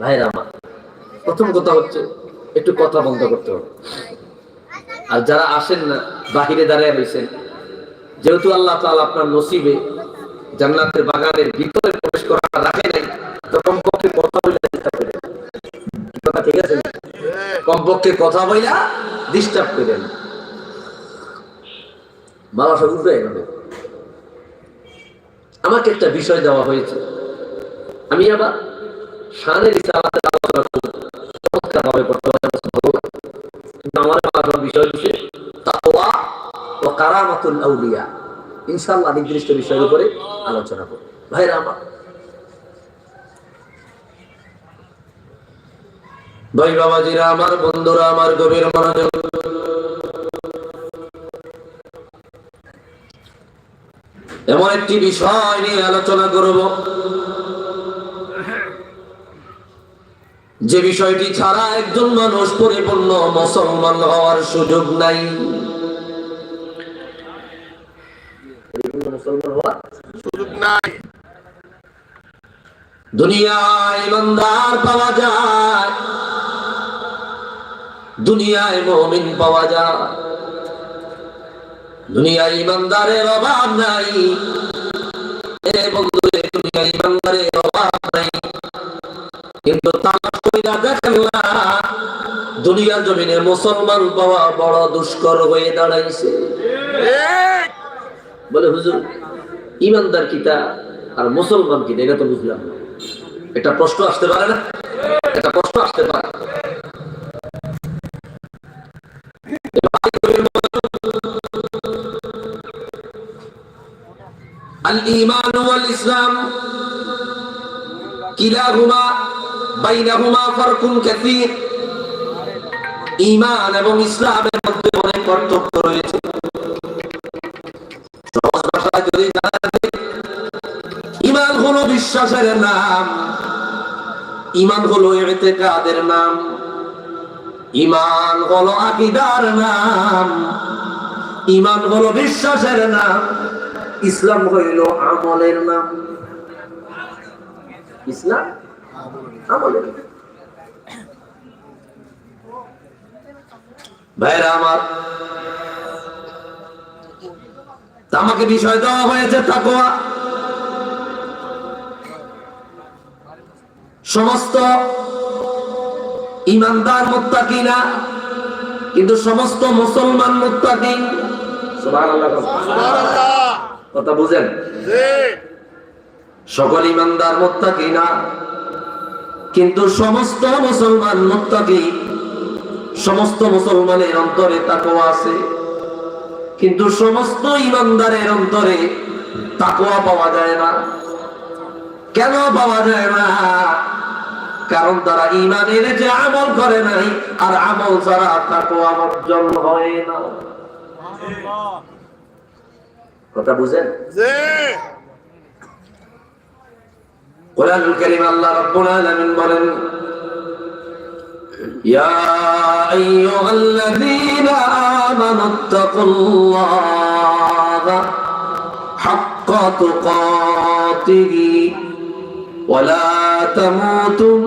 ভাইরা আমার। প্রথম কথা হচ্ছে, একটু কথা বন্ধ করতে হবে। আর যারা আসেন না, বাহিরে দাঁড়িয়ে রয়েছেন, যেহেতু আল্লাহ তাআলা আপনার নসিবে জান্নাতের বাগানের ভিতরে প্রবেশ করা রাখে নাই, তো কমপক্ষে কথা বলে ঠিক আছে? কমপক্ষে কথা বইলা ডিস্টার্ব করেন মালা সব উঠে গেল আমাকে একটা বিষয় দেওয়া হয়েছে। আমি আবার শানের ইসলামাতের আলোচনা চমৎকার পারি কিন্তু বিষয় ও কারামাতুল আউলিয়া। নির্দিষ্ট বিষয়ের উপরে আলোচনা ভাইরা আমার ভাই বাবাজিরা, আমার বন্ধুরা, আমার গভীর মনোযোগ। এমন একটি বিষয় নিয়ে আলোচনা করব। যে বিষয়টি ছাড়া একজন মানুষ পরিপূর্ণ মুসলমান হওয়ার সুযোগ নাই। দুনিয়ায় পাওয়া যায়। ইমানদারের অভাব নাই। ইমানদারের অভাব নাই। কিন্তু তালাশ কইরা দেখেন না দুনিয়ার জমিনে মুসলমান পাওয়া বড় দুষ্কর হয়ে দাঁড়াইছে ঠিক বলে হুজুর ইমানদার কিতা আর মুসলমান কিতা এটা তো বুঝলাম না এটা প্রশ্ন আসতে পারে না এটা প্রশ্ন আসতে পারে الإيمان والإسلام كلاهما ইমান এবং ইসলামের মধ্যে অনেক পার্থক্য রয়েছে। সহজ ভাষায় যদি জানাতে হলো বিশ্বাসের নাম। ইমান হলো এতে কাদের নাম। ইমান হলো আকিদার নাম। ইমান হলো বিশ্বাসের নাম। ইসলাম হইল আমলের নাম। ইসলাম? ভাইরা আমার আমাকে বিষয় দেওয়া হয়েছে তাকোয়া সমস্ত ইমানদার মুত্তাকি না কিন্তু সমস্ত মুসলমান মুত্তাকি কথা বুঝেন? সকল ইমানদার মুত্তাকি না কিন্তু সমস্ত মুসলমান মুত্তাকি সমস্ত মুসলমানের অন্তরে তাকওয়া আছে। কিন্তু সমস্ত ইমানদারের অন্তরে তাকওয়া পাওয়া যায় না। কেন পাওয়া যায় না? কারণ তারা ইমান এনেছে আমল করে নাই আর আমল ছাড়া তাকওয়া অর্জন হয় না। কথা বুঝেন? যে কোরআনুল কারীম আল্লাহ রাব্বুল আলামিন বলেন ইয়া আইয়ুহাল্লাযীনা আমানুত্তাকুল্লাহা হাক্কা তুকাতিহি ولا تموتن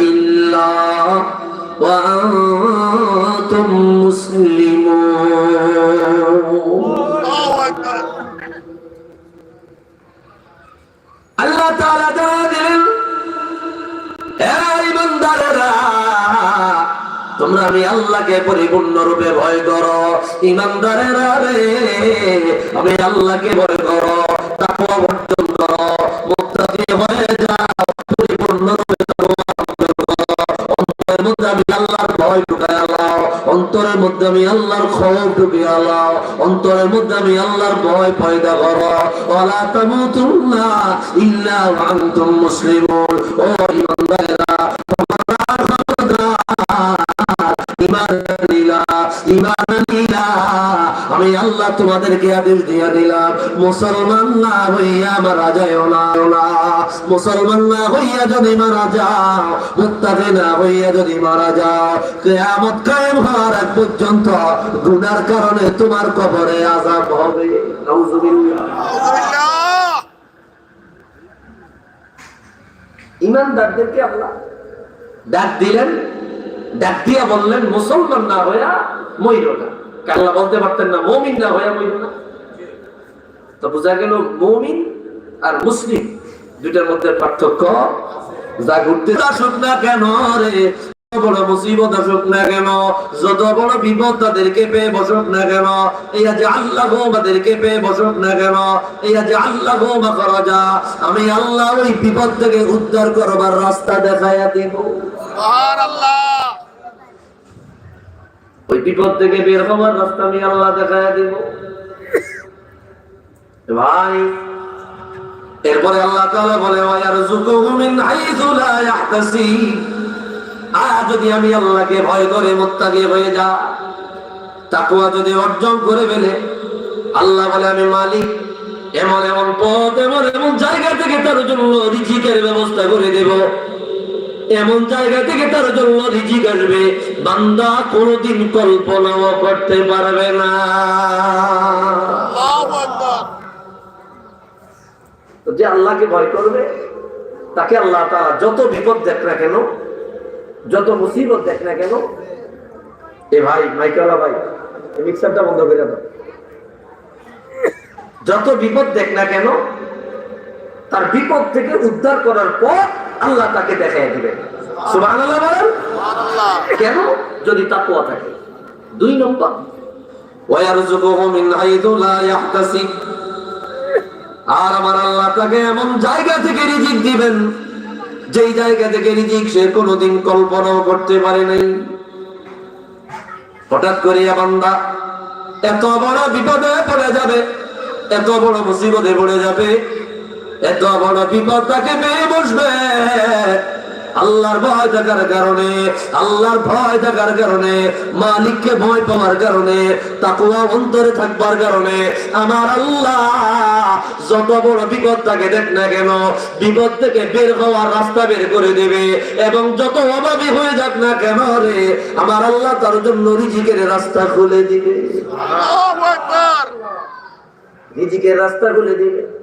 إلا وأنتم مسلمون আল্লাহ তাআলা জানা দিলেন তোমরা আমি আল্লাহকে পরিপূর্ণ রূপে ভয় করো। ইমানদারেরা রে, আমি আল্লাহকে ভয় করো। তাকওয়া মধ্যে আমি আল্লাহর খবর ঢুকিয়ে আলাও। অন্তরের মধ্যে আমি আল্লাহর ভয় পয়দা করো। তামুতুন্না ইল্লা আনতুম মুসলিমুন। ও তোমরা ইমান নিলা ইমান নিলা। আমি আল্লাহ তোমাদেরকে আদেশ দিয়া দিলাম। মুসলমান না হইয়া মারা যায় না মুসলমান না হইয়া যদি মারা যাও, মুত্তাকি না হইয়া যদি মারা যাও, কিয়ামত কায়েম হওয়ার আগ পর্যন্ত গুনার কারণে তোমার কবরে আযাব হবে। ইমানদারদেরকে আল্লাহ ডাক দিলেন, ডাক দিয়া বললেন, মুসলমান না হইয়া মইল না। আল্লাহ বলতে পারতেন না, মমিন না মইল না। তো বোঝা গেল মমিন আর মুসলিম দুইটার মধ্যে পার্থক্য যা ঘুরতে আসুক না কেন রে? বড় মুসিবত আসুক না কেন? যত বড় বিপদ তাদেরকে পেয়ে বসুক না কেন? এই যে আল্লাহ গো আমাদেরকে পেয়ে বসুক না কেন? এই যে আল্লাহ আমি আল্লাহ ওই বিপদ থেকে উদ্ধার করবার রাস্তা দেখাইয়া দিব। আল্লাহ ওই বিপদ থেকে বের হওয়ার রাস্তা আমি আল্লাহ দেখাইয়া দিব। ভাই, এরপরে আল্লাহ তাআলা বলে মিন হাইযু লা ইয়াহতাসিব আর যদি আমি আল্লাহকে ভয় করে মুত্তাকি হয়ে যা, তাকওয়া যদি অর্জন করে ফেলে, আল্লাহ বলে, আমি মালিক, এমন এমন পথ, এমন এমন জায়গা থেকে তার জন্য রিজিকের ব্যবস্থা করে দেব। এমন জায়গা থেকে তার জন্য রিজিক আসবে। বান্দা কোনোদিন কল্পনাও করতে পারবে না। আল্লাহু আকবার। তো যে আল্লাহকে ভয় করবে তাকে আল্লাহ তাআলা যত বিপদ দেখ না কেন যত মুসিবত দেখ না কেন এ ভাই মাইকালা ভাই মিক্সারটা বন্ধ করে দাও। যত বিপদ দেখ না কেন তার বিপদ থেকে উদ্ধার করার পর আল্লাহ তাকে দেখাই দিবেন সুবহানাল্লাহ বলেন? কেন? যদি তাকওয়া থাকে। দুই নম্বর। ওয়ারযুকুহু হাইযু লা ইয়াহতাসিব আর আমার আল্লাহ তাকে এমন জায়গা থেকে রিজিক দিবেন যেই জায়গা থেকে রিজিক সে কোনোদিন কল্পনাও করতে পারে নাই। হঠাৎ করে বান্দা এত বড় বিপদে পড়ে যাবে এত বড় মুসিবতে পড়ে যাবে এত বড় বিপদ তাকে পেয়ে বসবে। আল্লাহর ভয় থাকার কারণে আল্লাহর ভয় থাকার কারণে মালিককে ভয় পাওয়ার কারণে তাকুয়া অন্তরে থাকবার কারণে আমার আল্লাহ যত বড় বিপদ তাকে দেখ না কেন বিপদ থেকে বের হওয়ার রাস্তা বের করে দেবে এবং যত অভাবী হয়ে যাক না কেন রে আমার আল্লাহ তার জন্য রিজিকের রাস্তা খুলে দিবে। রিজিকের রাস্তা খুলে দিবে।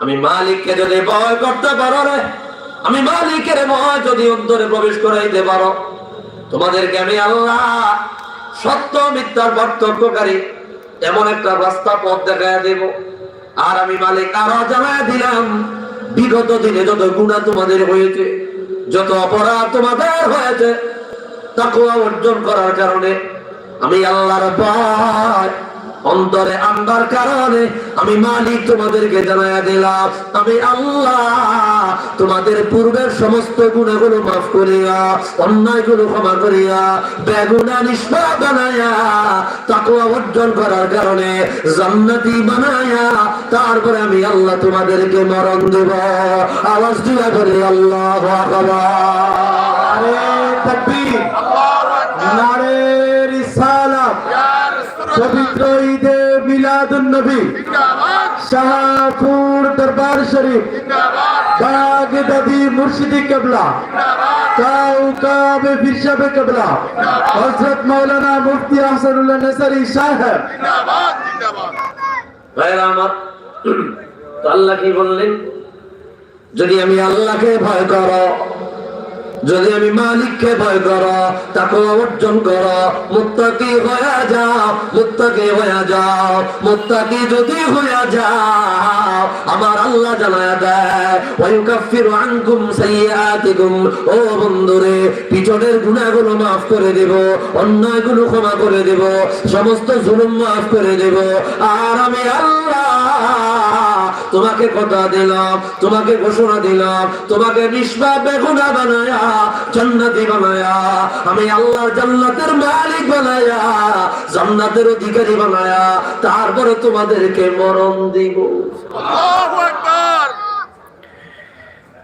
আমি মালিককে যদি ভয় করতে পারো রে আমি মালিকের ভয় যদি অন্তরে প্রবেশ করাইতে পারো তোমাদেরকে আমি আল্লাহ সত্য মিথ্যার পার্থক্যকারী এমন একটা রাস্তা পথ দেখায় দেব। আর আমি মালিক আরও জানায় দিলাম বিগত দিনে যত গুণা তোমাদের হয়েছে যত অপরাধ তোমাদের হয়েছে তাকুয়া অর্জন করার কারণে আমি আল্লাহর ভয় অন্তরে আনবার কারণে আমি মালিক তোমাদেরকে জানাইয়া দিলাম। আমি আল্লাহ তোমাদের পূর্বের সমস্ত গুণাগুলো মাফ করিয়া, অন্যায়গুলো ক্ষমা করিয়া, বেগুনা নিষ্পা বানায়া তাকুয়া অর্জন করার কারণে জান্নাতি বানায়া তারপরে আমি আল্লাহ তোমাদেরকে মরণ দেব। আওয়াজ দিয়া করে আল্লাহ নারে পবিত্র ঈদে মিলাদুন নবী। শাহপুর দরবার শরীফ। জিন্দাবাদ বাগদাদি মুর্শিদি কেবলা। কাউকাব ফিরশাব কেবলা। হযরত মাওলানা মুফতি আহসানুল্লাহ নসরি সাহেব। ভাইরা আমার যদি আমি আল্লাহকে ভয় করো যদি আমি মালিককে ভয় করো তাকে অর্জন করো, মুত্তাকি হয়ে যাও, মুত্তাকি হয়ে যাও, মুত্তাকি যদি হয়ে যাও, আমার আল্লাহ জানায় দেয় ওয়ায়ুকাফিরু আনকুম সাইয়্যাতিকুম, ও বন্ধুরে, পিছনের গুনাহগুলো মাফ করে দেব, অন্যায়গুলো ক্ষমা করে দেব, সমস্ত জুলুম মাফ করে দেব, আর আমি আল্লাহ তোমাকে কথা দিলাম তোমাকে ঘোষণা দিলাম তোমাকে নিষ্পাপ বেগুনা বানায়া জান্নাতি বানায়া আমি আল্লাহর জান্নাতের মালিক বানায়া জান্নাতের অধিকারী বানায়া তারপরে তোমাদেরকে মরণ দিব। আল্লাহু আকবার!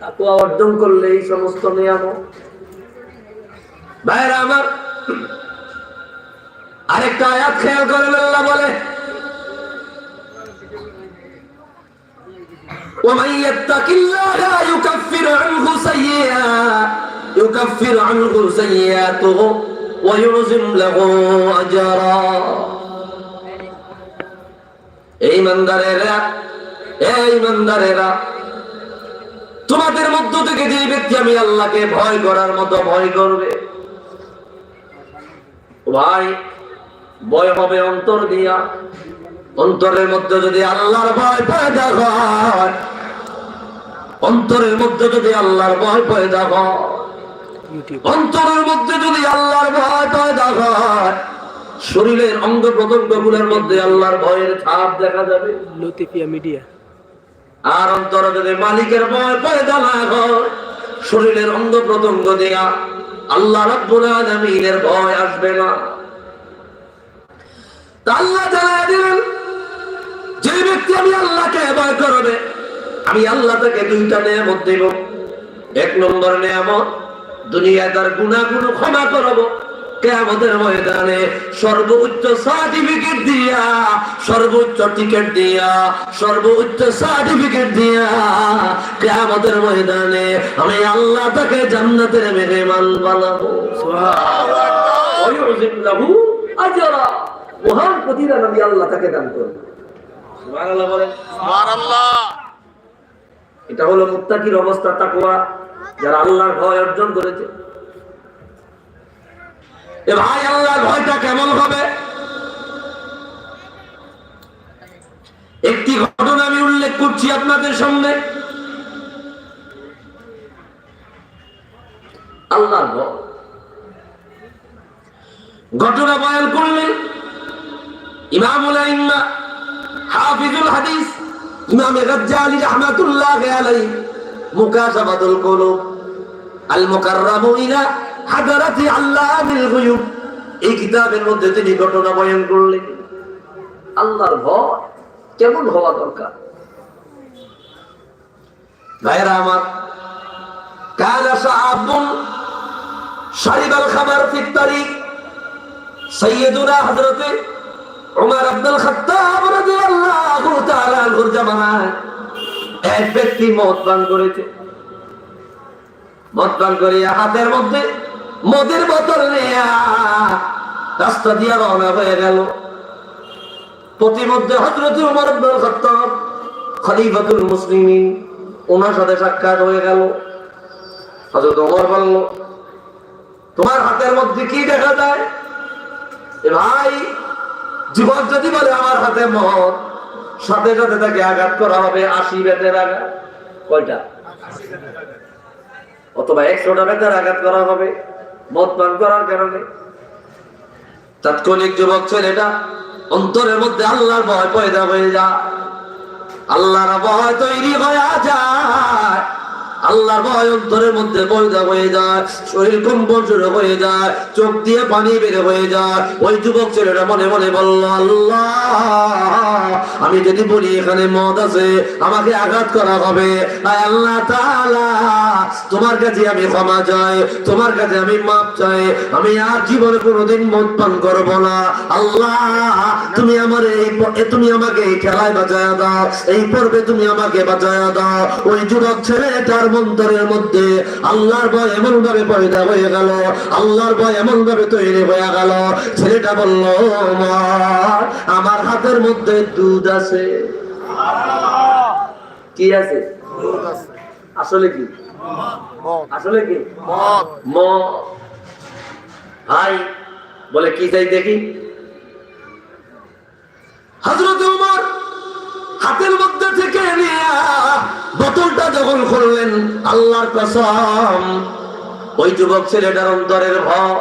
তাকুয়া অর্জন করলে এই সমস্ত নিয়ামত। ভাইরা আমার আরেকটা আয়াত খেয়াল করেন আল্লাহ বলে ومن يتق الله يكفر عنه سيئات يكفر عنه سيئاته ويعظم له أجرا এই মন্দারেরা এই মন্দারেরা তোমাদের মধ্য থেকে যে ব্যক্তি আমি আল্লাহকে ভয় করার মতো ভয় করবে ও ভাই ভয় হবে অন্তর দিয়া অন্তরের মধ্যে যদি আল্লাহর ভয় পয়দা হয় অন্তরের মধ্যে যদি আল্লাহর ভয় পয়দা হয় অন্তরের মধ্যে যদি আল্লাহর ভয় পয়দা হয় শরীরের অঙ্গ প্রত্যঙ্গগুলোর মধ্যে আল্লাহর ভয়ের ছাপ দেখা যাবে। লতিফিয়া মিডিয়া। আর অন্তরে যদি মালিকের ভয় পয়দা না হয় শরীরের অঙ্গ প্রত্যঙ্গ দিয়া আল্লাহ রাব্বুল আলামিনের ভয় আসবে না। তা আল্লাহ জানায় দিলেন ব্যক্তি আমি আল্লাহকে ভয় করবে আমি আল্লাহ তাকে দুইটা নিয়ামত দেব। এক নম্বর নিয়ামত দুনিয়ায় তার গুণাগুণ ক্ষমা করব। কেয়ামতের ময়দানে সর্বোচ্চ সার্টিফিকেট দিয়া সর্বোচ্চ টিকিট দিয়া সর্বোচ্চ সার্টিফিকেট দিয়া কেয়ামতের ময়দানে আমি আল্লাহ তাকে জান্নাতের বানাবো। ওয়ুযিম লাহু আজরা। মহান প্রতিদান আমি আল্লাহ তাকে দান করব। সুবহানাল্লাহ বলেন। সুবহানাল্লাহ। এটা হলো মুত্তাকির অবস্থা তাকওয়া যারা আল্লাহর ভয় অর্জন করেছে। এ ভাই আল্লাহর ভয়টা কেমন হবে? একটি ঘটনা আমি উল্লেখ করছি আপনাদের সামনে। আল্লাহর ভয়। ঘটনা বয়ান করলেন ইমামুল আইম্মা হাফিজুল হাদিস, ইমাম গাজ্জালি রাহমাতুল্লাহ আলাইহি মুকাশাফাতুল কুলুব। আল মুকাররামু ইলা হাদারাতি আল্লাহিল গুয়ুব। এই কিতাবের মধ্যে তিনি ঘটনা বয়ান করলেন। আল্লাহর ভয় কেমন হওয়া দরকার? ভাইরা আমার, কানা সাহাবুন শারিবাল খাবার ফিত তারিখ সৈয়দুনা হযরতে উমর আব্দুল খাত্তাব রাদিয়াল্লাহু তাআলা আনহুর জামানায় এক ব্যক্তি মদ পান করেছে। মদ পান করিয়া হাতের মধ্যে মদের বোতল নিয়া রাস্তা দিয়া রওনা হয়ে গেল। প্রতিমধ্যে হযরত উমর আব্দুল খাত্তাব খলিফাতুল মুসলিমিন ওনার সাথে সাক্ষাৎ হয়ে গেল। হযরত ওমর বলল, তোমার হাতের মধ্যে কি দেখা যায়? ভাই যুবক যদি বলে আমার হাতে মদ সাথে সাথে তাকে আঘাত করা হবে, আশি বেতের আঘাত। কয়টা? অথবা একশোটা বেতের আঘাত করা হবে, মদ পান করার কারণে। তাৎক্ষণিক যুবক ছেলেটা অন্তরের মধ্যে আল্লাহর ভয় পয়দা হয়ে যায়। আল্লাহর ভয় তৈরি হয়ে যায়। আল্লাহর ভয় অন্তরের মধ্যে পয়দা হয়ে যায়, শরীর কম্পন শুরু হয়ে যায়, চোখ দিয়ে পানি বের হয়ে যায়। ওই যুবক ছেলেটা মনে মনে বলল, আল্লাহ, আমি যদি বলি এখানে মদ আছে, আমাকে আঘাত করা হবে। আল্লাহ তাআলা, তোমার কাছে আমি ক্ষমা চাই, তোমার কাছে আমি মাপ চাই, আমি আর জীবনে কোনোদিন মদ পান করব না। আল্লাহ, তুমি আমার এই তুমি আমাকে এই খেলায় বাঁচায়া দাও, এই পর্বে তুমি আমাকে বাঁচায়া দাও। ওই যুবক ছেলেটার মন্তরের মধ্যে আল্লাহর ভয় এমন ভাবে পয়দা হয়ে গেল, আল্লাহর ভয় এমন ভাবে তৈরি হয়ে গেল। ছেলেটা বলল আমার হাতের মধ্যে দুধ আছে। কি আছে? আসলে কি? আসলে কি? ম। ভাই, বলে কি চাই দেখি? হজরত হাতের মধ্যে থেকে বোতলটা যখন খুললেন, আল্লাহর কসম, ওই যুবক ছেলেটার অন্তরের ভয়।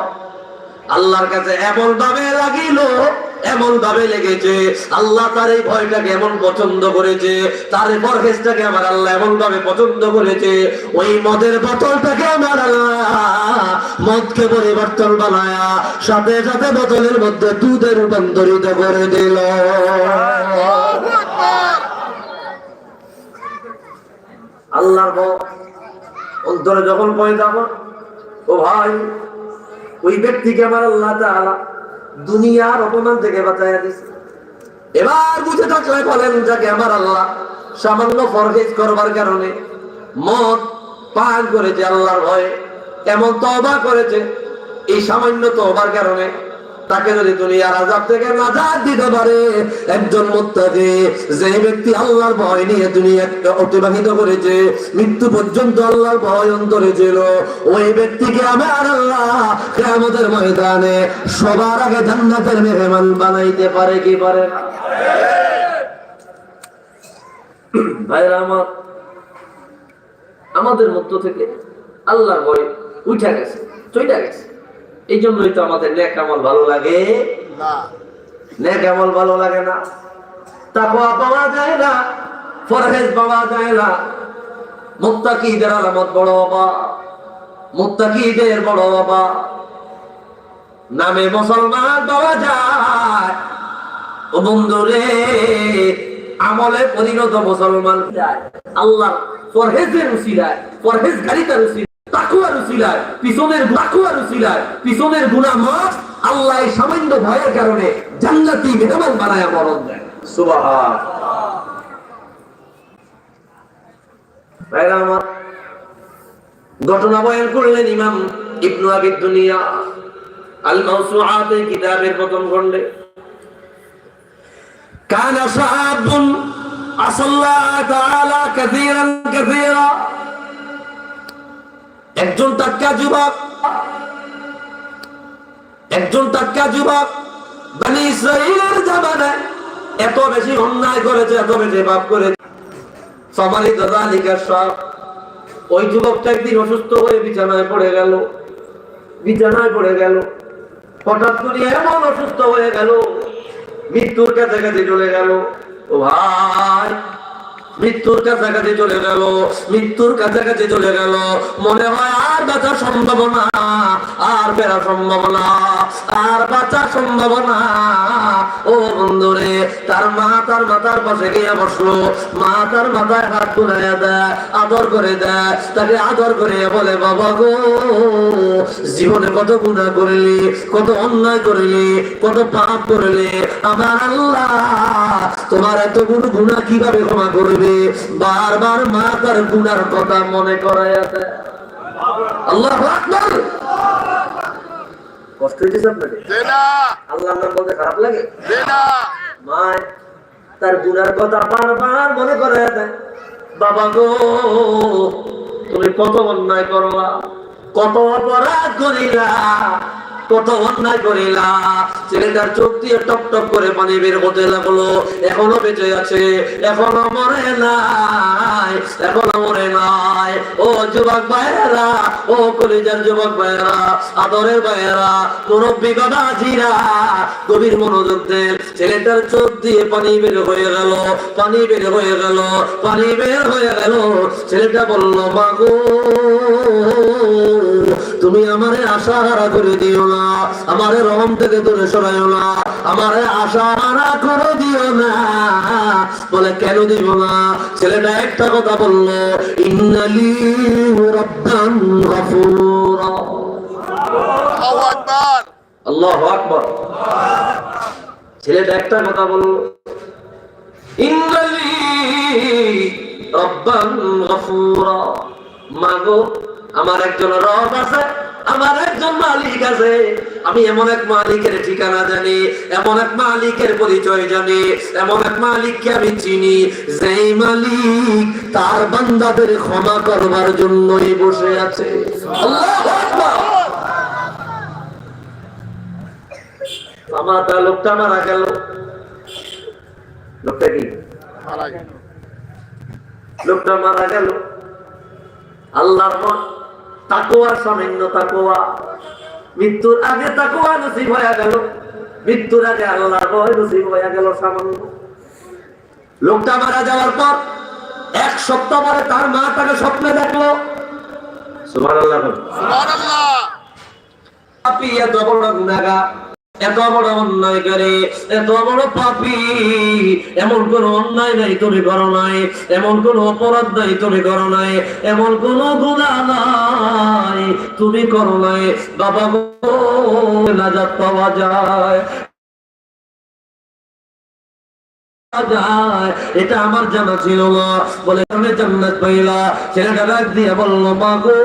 আল্লাহর কাছে এমন ভাবে লাগিল, এমন ভাবে লেগেছে, আল্লাহ তার এই ভয়টাকে এমন পছন্দ করেছে, তার পরহেজটাকে আমার আল্লাহ এমন ভাবে পছন্দ করেছে, ওই মদের বোতলটাকে আমার আল্লাহ মদকে পরিবর্তন বানায়া সাথে সাথে বোতলের মধ্যে দুধে রূপান্তরিত করে দিল। আল্লাহর অন্তরে যখন পয়দা আমার ও ভাই, ওই ব্যক্তিকে আমার আল্লাহ দুনিয়ার অপমান থেকে বাঁচাইয়া দিছে এবার বুঝে থাকলে বলেন, যাকে আমার আল্লাহ সামান্য ফরহেজ করবার কারণে মদ পান করেছে আল্লাহর ভয়ে এমন তবা করেছে, এই সামান্য তবার কারণে তাকে যদি দুনিয়ার আজাব থেকে নাজাত দিতে পারে, একজন মুত্তাকি যে ব্যক্তি আল্লাহর ভয় নিয়ে দুনিয়া অতিবাহিত করেছে, মৃত্যু পর্যন্ত আল্লাহর ভয় অন্তরে ছিল, ওই ব্যক্তিকে আমার আল্লাহ কিয়ামতের ময়দানে সবার আগে জান্নাতের মেহমান বানাইতে পারে কি পারে না? ভাইরা আমার, আমাদের মধ্য থেকে আল্লাহর ভয় উঠে গেছে চইটা গেছে। এই জন্যই তো আমাদের নেক আমল ভালো লাগে। না। নেক আমল ভালো লাগে না। তাকওয়া পাওয়া যায় না ফরহেজ পাওয়া যায় না। মুত্তাকিদের আলামত বড় বাবা মুত্তাকিদের বড় বাবা নামে মুসলমান পাওয়া যায়। ও বন্ধুরে আমলে পরিণত মুসলমান যায়। আল্লাহ ফরহেজের উসিলায় ফরহেজ গাড়িটার উসিলায়। তাকুয়ার উচিলায় পিছনের তাকুয়ার উচিলায় পিছনের গুণা মাফ আল্লাহ সামান্য ভয়ের কারণে জান্নাতি মেহমান বানায় মরণ দেয়। সুবাহ ঘটনা বয়ান করলেন ইমাম ইবনু আবিদ দুনিয়া আল মাউসুআতে কিতাবের প্রথম খণ্ডে। কানা সাহাবুন আসাল্লাহ তাআলা কাসীরান কাসীরা একজন টাটকা যুবক, একজন টাটকা যুবক বানি ইসরাইলের জামানায় এত বেশি অন্যায় করেছে, এত বেশি পাপ করেছে। সমালিত জালিকা সব। ওই যুবকটা একদিন অসুস্থ হয়ে বিছানায় পড়ে গেল। বিছানায় পড়ে গেল। হঠাৎ করে এমন অসুস্থ হয়ে গেল। মৃত্যুর কাছাকাছি চলে গেল। ও ভাই মৃত্যুর কাছাকাছি চলে গেল, মৃত্যুর কাছাকাছি চলে গেল। মনে হয় আর বাঁচা সম্ভব না, আর ফেরা সম্ভব না, আর বাঁচা সম্ভব না। ও বন্ধুরে, তার মা তার মাথার পাশে গিয়ে বসল। মা তার মাথায় হাত তুলাইয়া দেয়, আদর করে দেয়। তাকে আদর করে বলে, বাবা গো, জীবনে কত গুণা করলি, কত অন্যায় করলি, কত পাপ করলি। আমার আল্লাহ তোমার এত গুণ গুণা কীভাবে ক্ষমা করবে? বারবার মা তার গুণার কথা মনে করাইয়া দেয় আল্লাহ আকবার। কষ্ট আপনাকে আল্লাহর নাম বলতে খারাপ লাগে? মায় তার গুনার কথা বারবার মনে করে দেয় বাবা গো তুমি কত অন্যায় করলা কত অপরাধ করিলা, কত অন্যায় করিলা। ছেলেটার চোখ দিয়ে টপ টপ করে পানি বের হতে লাগল। এখনও বেঁচে আছে, এখনও মরে নাই, এখনও মরে নাই। ও যুবক ভাইয়েরা, ও কলিজার যুবক ভাইয়েরা, আদরের ভাইয়েরা, মুরব্বী বাবাজিরা গভীর মনোযোগ দেন। ছেলেটার চোখ দিয়ে পানি বের হয়ে গেল, পানি বের হয়ে গেল, পানি বের হয়ে গেল। ছেলেটা বলল মাগো তুমি আমারে আশা হারা করে দিও না আমারে রহম থেকে দূরে সরাইও না আমারে আশা হারা করে দিও না। বলে কেন দিব না? ছেলেটা একটা কথা বলল ইন্নালি রব্বান গফুরা। আল্লাহু আকবার। আল্লাহ আকবর। ছেলেটা একটা কথা বলল ইন্নালি রব্বান গফুরা। মাগো আমার একজন রব আছে আমার একজন মালিক আছে। আমি এমন এক মালিকের ঠিকানা জানি এমন এক মালিকের পরিচয় জানি এমন এক মালিককে আমি চিনি যেই মালিক তার বান্দাদের ক্ষমা করবার জন্যই বসে আছে। আমার তা লোকটা মারা গেল। লোকটা কি? মারা গেল। লোকটা মারা গেল। আল্লাহর তাকোয়া সামান্য তাকোয়া মৃত্যুর আগে তাকোয়া নসিব হয়ে গেল। মৃত্যুর আগে আল্লাহর ভয় নসিব হয়ে গেল সামান্য। লোকটা মারা যাওয়ার পর এক সপ্তাহ পরে তার মা তাকে স্বপ্নে দেখল। সুবহানাল্লাহ। সুবহানাল্লাহ। আপনি এত বড় গুনাহগার এত বড় অন্যায় করে, এত বড় পাপি, এমন কোন অন্যায় নাই তুমি করো নাই, এমন কোন অপরাধ নাই তুমি করো নাই, এমন কোন গুণা নাই তুমি করো নাই। বাবা গো, নাজাত পাওয়া যায়। এটা আমার জানা ছিল না। বলে আমি জান্নাত পাইলা। ছেলেটা ডাক দিয়ে বলল, মা গো,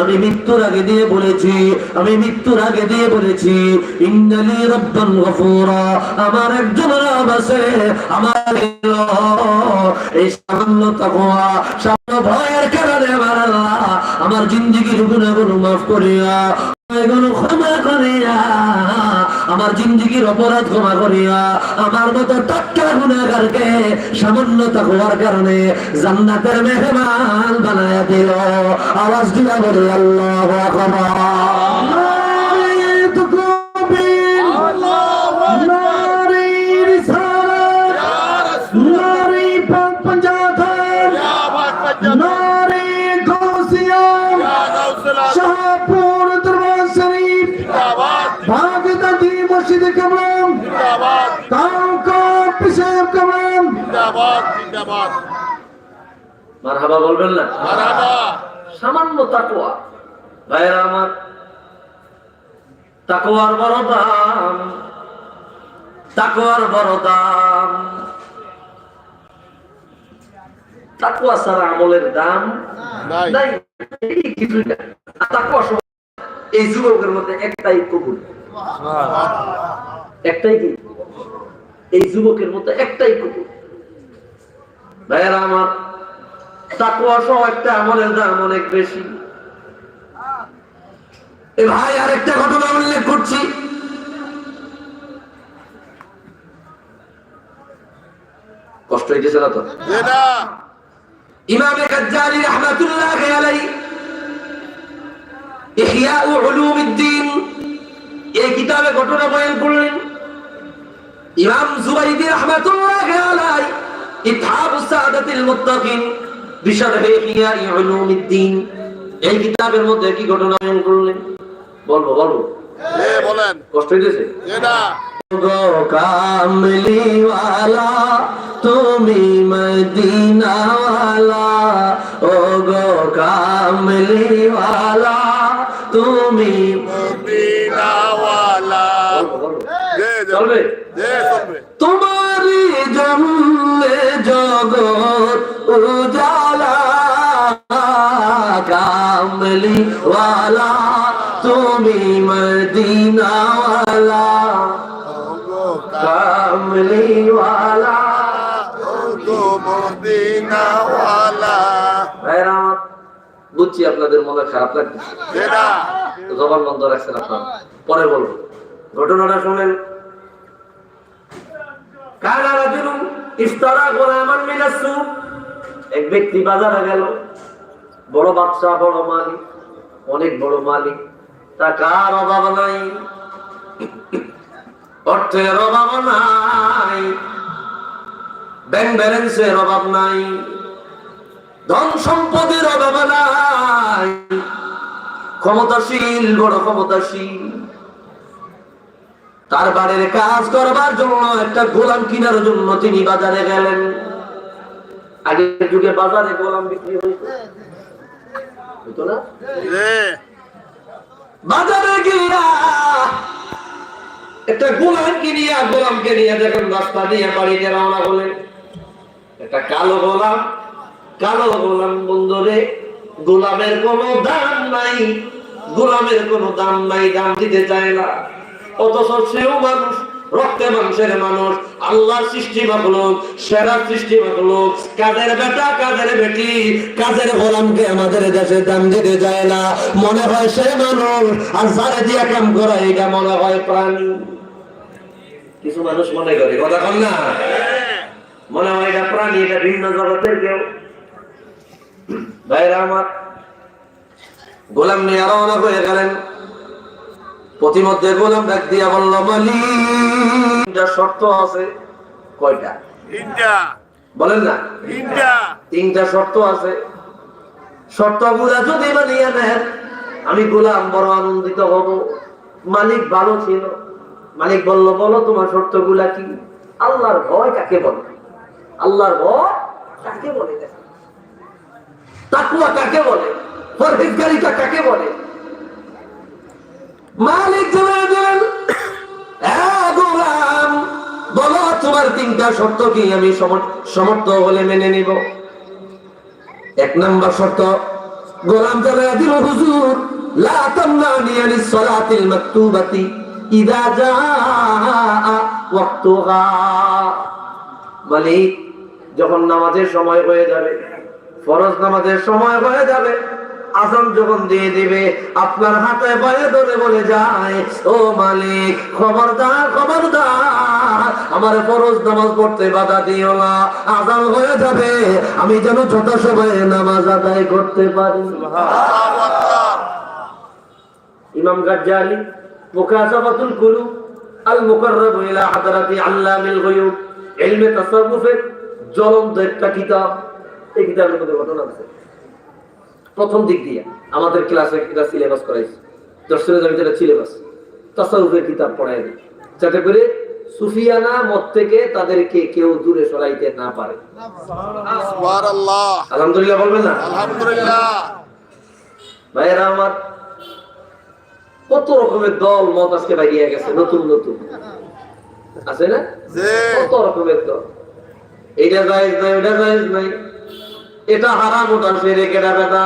আমি মৃত্যুর আগে দিয়ে বলেছি, আমি মৃত্যুর আগে দিয়ে বলেছি, ইন্নালি রব্বান গফুরা, আমার একজন রব আছে, আমার এই সামান্য তাকওয়া, সামান্য ভয়ের কারণে আমার আল্লাহ আমার জিন্দেগির গুনাহগুলো মাফ করিয়া এগুলো ক্ষমা করিয়া আমার জিন্দিগির অপরাধ ক্ষমা করিয়া আমার মতো টাটকা গুণাগারকে সামান্যতা হওয়ার কারণে জান্নাতের মেহমান বানায়া দিল আওয়াজ দিয়া বলে আল্লাহ নারী তকবীর কমরম তাওকা পিসাব কমরম মারহাবা বলবেন না? সামান্য তাকওয়া। ভাইরা আমার তাকওয়ার বড় দাম তাকওয়ার বড় দাম তাকওয়া ছাড়া আমলের দাম নাই। কিছুই না। তাকওয়া এই যুবকের মধ্যে একটাই কবুল। একটাই কি এই যুবকের মধ্যে একটাই ভাইয়েরা আমার তাকুয়া সহ একটা আমলের দাম অনেক বেশি। ভাই আরেকটা ঘটনা উল্লেখ করছি। কষ্ট হইতেছে না তো? ইমাম গাজ্জালি রহমাতুল্লাহ আলাইহি। ইহয়া উলুমিদ্দিন। এই কিতাবে ঘটনা বয়ান করলেন ইমাম জুবাইদি রহমাতুল্লাহ আলাইহি ইতহাবু সাদাতিল মুত্তাকিন বিশরহে ইহয়া উলুমিদ্দিন এই কিতাবের মধ্যে কি ঘটনা বয়ান করলেন? বলব বলব। বলেন। কষ্ট হইতেছে? কামলিওয়ালা তুমি মদিনাওয়ালা ও গো কামলিওয়ালা তুমি মদিনাওয়ালা। তোমারি জন্মে জগৎ উজালা তুমি মদিনাওয়ালা। মদিনাওয়ালা। বুঝছি আপনাদের মনে খারাপ লাগছে জবান বন্ধ রাখছেন আপনার। পরে বলব। ঘটনাটা শুনেন। এক ব্যক্তি বাজারে গেল। বড় বাদশা বড় মালিক, অনেক বড় মালিক। অভাব নাই? অর্থের অভাব নাই। ব্যাংক ব্যালেন্সের অভাব নাই। ধন সম্পদের অভাব নাই। ক্ষমতাশীল বড় ক্ষমতাশীল। তার বাড়ির কাজ করবার জন্য একটা গোলাম কেনার জন্য তিনি বাজারে গেলেন। আগের যুগে বাজারে গোলাম বিক্রি হইতো। না? বাজারে গিয়া একটা গোলাম কিনিয়া গোলামকে নিয়ে দেখেন রাস্তা দিয়ে বাড়িতে রওনা হলেন। একটা কালো গোলাম কালো গোলাম বন্ধুরে গোলামের কোনো দাম নাই। গোলামের কোনো দাম নাই, দাম দিতে চায় না। অথচ সেও মানুষ, রক্তে মাংসের মানুষ আল্লাহ সৃষ্টি মাকলুক সেরা সৃষ্টি মাকলুক কাজের বেটা, কাজের বেটি, কাজের গোলামকে আমাদের দেশে দাম দিতে যায় না। মনে হয় সে মানুষ, আর যারে দিয়ে কাম করা, এটা মনে হয় প্রাণী। কিছু মানুষ মনে করে, কথা কন না? মনে হয় এটা প্রাণী, এটা ভিন্ন জগতের কেউ। ভাইরা আমার গোলাম নিয়ে রওনা হয়ে গেলেন। প্রতিমধ্যে গোলাম ডাক দিয়া বলল শর্ত আছে। কয়টা? তিনটা। বলেন না। তিনটা। তিনটা শর্ত আছে। শর্তগুলা যদি মানিয়ে নেন আমি গোলাম বড় আনন্দিত হব। মালিক ভালো ছিল। মালিক বলল বলো তোমার শর্তগুলা কি? আল্লাহর ভয় কাকে বলে? আল্লাহর ভয় কাকে বলে? দেখো তাকুয়া কাকে বলে? পরহেজগারিতা কাকে বলে? মালিক জবাব দিলেন "হ্যাঁ, গোলাম বলো তোমার তিনটা শর্ত কি? আমি সমর্থ বলে মেনে নিব। এক নম্বর শর্ত গোলাম জানায় দিল হুজুর সালাতিল মাকতুবাতি ইদা জাআ ওয়াক্তুহা। মালিক যখন নামাজের সময় হয়ে যাবে ফরজ নামাজের সময় হয়ে যাবে। আজান যখন দিয়ে দিবে আপনার হাতে পায়ে ধরে বলে যায় ও মালিক খবরদার খবরদার আমার ফরজ নামাজ পড়তে বাধা দিও না আজান হয়ে যাবে। আমি যেন যথাসময়ে নামাজ আদায় করতে পারি। ইমাম গাজ্জালি মুকাসাবাতুল কুলুব আল মুকাররাব ইলা হাদরাতি আল্লামিল গায়ুব ইলমে তাসাউফের জ্বলন্ত একটা কিতাব এই কিতাবের মধ্যে ঘটনা আছে। প্রথম দিক দিয়ে আমাদের ক্লাসে এটা সিলেবাস করাইছে। দর্শনের যেটা সিলেবাস তাসাউফের কিতাব পড়ায় না যাতে করে সুফিয়ানা মত থেকে তাদেরকে কেউ দূরে সরাইতে না পারে। আলহামদুলিল্লাহ বলবেন না? আলহামদুলিল্লাহ। ভাইয়েরা আমার কত রকমের দল মত আজকে বাইরিয়ে গেছে নতুন নতুন। আছে না? কত রকমের দল? এটা জায়েজ নাই ওটা জায়েজ নাই। এটা হারাম ওটা সেরে কেটা বেটা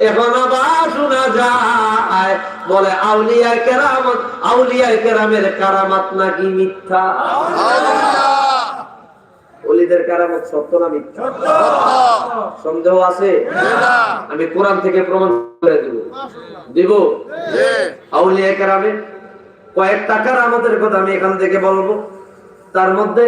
এখন আবার শোনা যায় বলে আউলিয়া কেরামত আউলিয়া কেরামের কারামাত নাকি মিথ্যা? অলিদের কারামত সত্য না মিথ্যা? সন্দেহ আছে? আমি কোরআন থেকে প্রমাণ করে দেব। দিব? জি। আউলিয়া কেরামে কয়েক টাকার আমাদের কথা আমি এখান থেকে বলব। তার মধ্যে